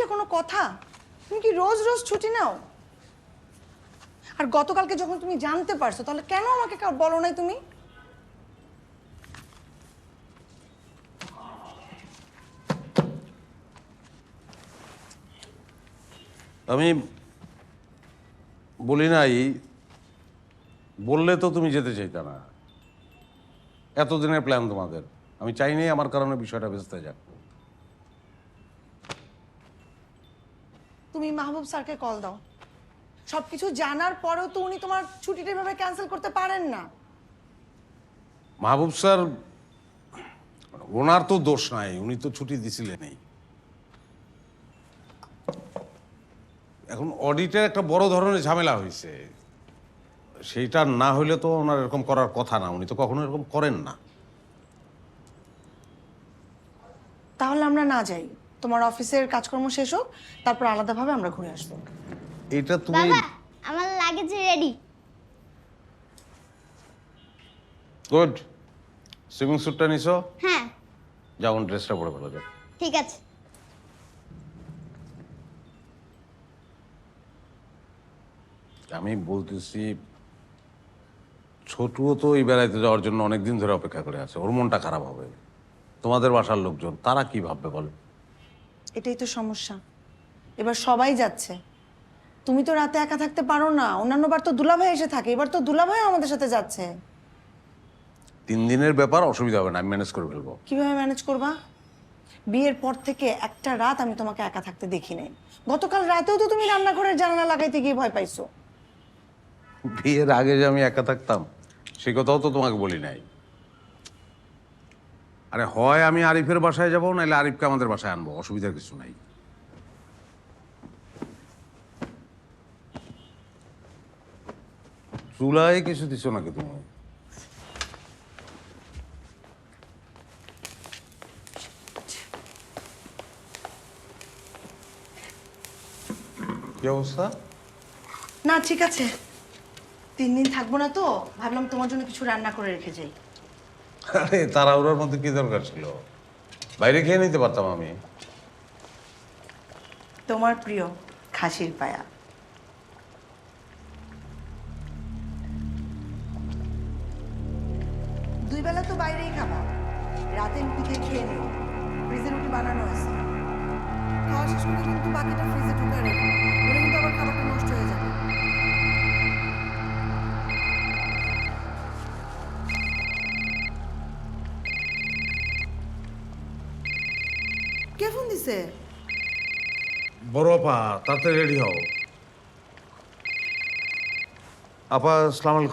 যে কোনো কথা? তুমি কি রোজ রোজ ছুটি নাও? আর গতকালকে যখন তুমি জানতে পারছ, তাহলে কেন আমাকে বলো নাই তুমি? আমি বলি নাই, বললে তো তুমি যেতে চাইতে না। এতদিনের প্ল্যান তোমাদের। আমি চাইনি আমার কারণে বিষয়টা ভেস্তে যাক। তুমি মাহবুব স্যারকে কল দাও। সবকিছু জানার পরেও তো উনি তোমার ছুটিটা এভাবে ক্যান্সেল করতে পারেন না। মাহবুব স্যার ওনার তো দোষ নাই উনি তো ছুটি দিছিলেনই। এখন অডিটের একটা বড় ধরনের ঝামেলা হয়েছে সেইটা না হইলে তো ওনার এরকম করার কথা না উনি তো কখনো এরকম করেন না। তাহলে আমরা না যাই। তোমার অফিসের কাজকর্ম শেষ হোক তারপর আলাদাভাবে আমরা ঘুরে আসব। এটা তুমি বাবা আমার লাগেজ রেডি গুড সুইমিং স্যুটটা নিছো? হ্যাঁ। যাও ড্রেসটা পরে ফেলো যাও। ঠিক আছে। আমি বলতেছি ছোটুও তো এই বেড়াইতে যাওয়ার জন্য অনেক দিন ধরে অপেক্ষা করে আছে। ওর মনটা খারাপ হবে। তোমাদের বাসার লোকজন তারা কি ভাববে বল? এটাই তো সমস্যা। এবার সবাই যাচ্ছে। তুমি তো রাতে একা থাকতে পারো না। অন্যান্য বার তো দুলাভাই এসে থাকে। এবার তো দুলাভাই আমাদের সাথে যাচ্ছে। তিন দিনের ব্যাপার অসুবিধা হবে না। আমি ম্যানেজ করে ফেলব। কীভাবে ম্যানেজ করবা? বিয়ের পর থেকে একটা রাত আমি তোমাকে একা থাকতে দেখি নাই গতকাল রাতেও তো তুমি রান্নাঘরের জানালা লাগাইতে গিয়ে ভয় পাইছো। বিয়ের আগে যে আমি একা থাকতাম সে কথাও তো তোমাকে বলি নাই। আরে হয় আমি আরিফের বাসায় যাব নাহলে আরিফকে আমাদের বাসায় আনব অসুবিধার কিছু নাই। চুলায় কিছু দিছো নাকি তুমি? কি অবস্থা? না ঠিক আছে। তিন দিন থাকব না তো ভাবলাম তোমার জন্য কিছু রান্না করে রেখে যাই। আরে, তাড়াহুড়োর মধ্যে কি দরকার ছিল? বাইরে খেয়ে নিতে পারতাম আমি। তোমার প্রিয় খাসির পায়া। দুই বেলা তো বাইরেই খাবা। রাতে রুটিতে খেয়ে নিও। ফ্রিজে রুটি বানানো আছে খাওয়া শেষ করে কিন্তু বাকিটা ফ্রিজে ঢুকে রেখো। কে ফোন দিছে? বড় আপা তাতে রেডি হও। আপা আসসালামু আলাইকুম।